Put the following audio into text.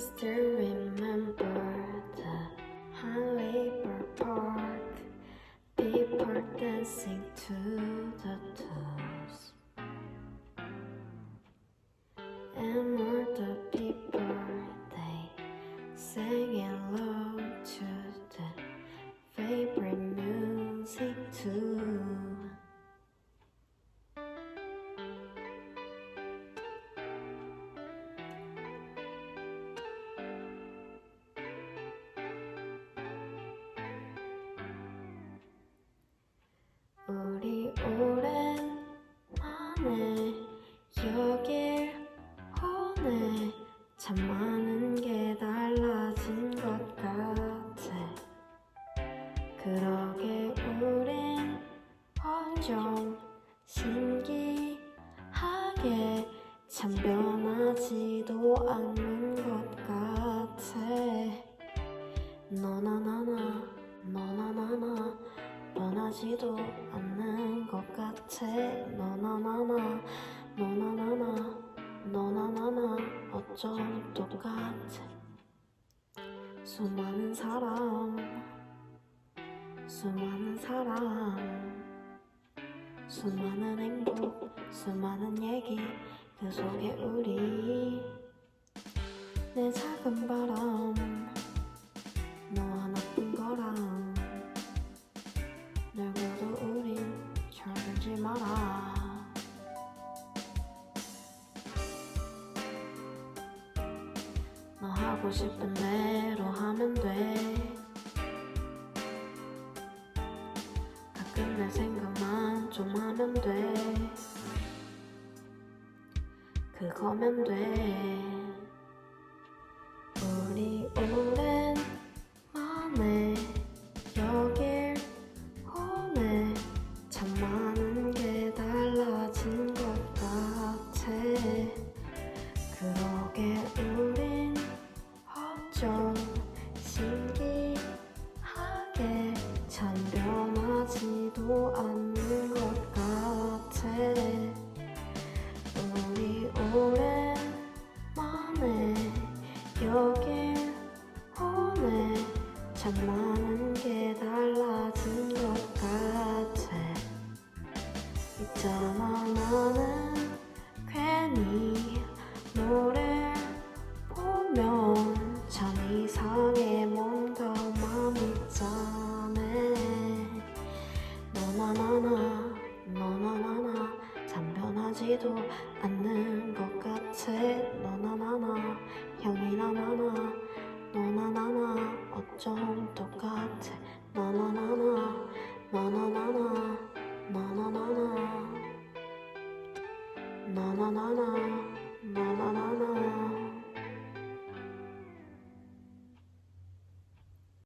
still remember the Highway Park, people dancing to the tunes. And all the people they singing low to the favorite music too. 우리 오랜만에 여길 오네 참 많은 게 달라진 것 같아. 그러게 우린 엄청 신기하게 참 변하지도 않는 것 같아. 너나 나나 너나 나나 변하지도 않는 것 같아 너나나나 너나나나 너나나나 어쩜 똑같아? 수많은 사람 수많은 사람 수많은 행복 수많은 얘기 그 속에 우리. 내 작은 바람 하고 싶은 대로 하면 돼. 가끔 내 생각만 좀 하면 돼. 그거면 돼. 우리 오랜 않는 것 같아. 우리 오랜만에 여길 오네. 참 많은 게 달라진 것 같아. 있잖아 참 변하지도 않는 것 같아. 너나 나나 형이 나 나나 너나 나나 어쩜 똑같아. 너나나나 너나나나 너나나나 너나나나 너나나 나